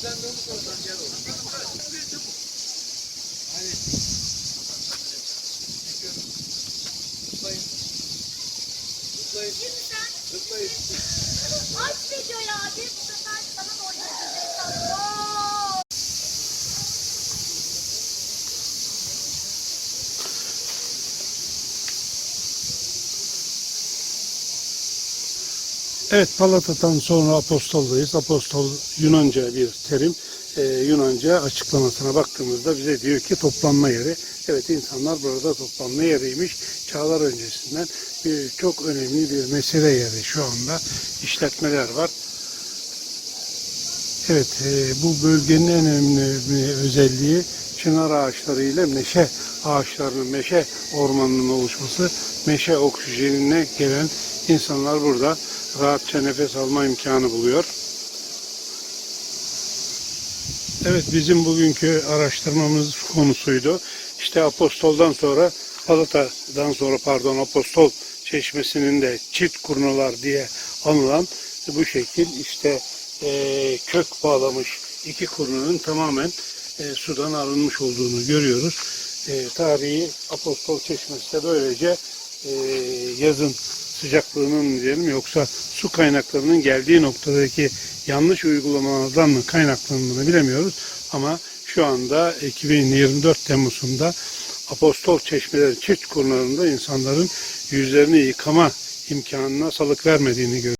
Sen de onu sorsan gel olur. Hadi. Zıplayın. Zıplayın. Zıplayın. Evet Palata'dan sonra apostoldayız. Apostol Yunanca bir terim. Ee, Yunanca açıklamasına baktığımızda bize diyor ki toplanma yeri. Evet insanlar burada toplanma yeriymiş. Çağlar öncesinden bir çok önemli bir mesele yeri şu anda. işletmeler var. Evet e, bu bölgenin en önemli bir özelliği çınar ağaçları ile meşe ağaçlarının, meşe ormanının oluşması. Meşe oksijenine gelen insanlar burada rahatça nefes alma imkanı buluyor. Evet bizim bugünkü araştırmamız konusuydu. İşte Apostol'dan sonra Palata'dan sonra pardon Apostol Çeşmesi'nin de çift kurnalar diye anılan bu şekil işte eee, kök bağlamış iki kurnanın tamamen eee, sudan arınmış olduğunu görüyoruz. Eee, tarihi Apostol Çeşmesi de böylece eee, yazın sıcaklığının mı diyelim yoksa su kaynaklarının geldiği noktadaki yanlış uygulamalardan mı kaynaklandığını bilemiyoruz. Ama şu anda 2024 Temmuz'unda Apostol Çeşmeleri çift kurlarında insanların yüzlerini yıkama imkanına salık vermediğini görüyoruz.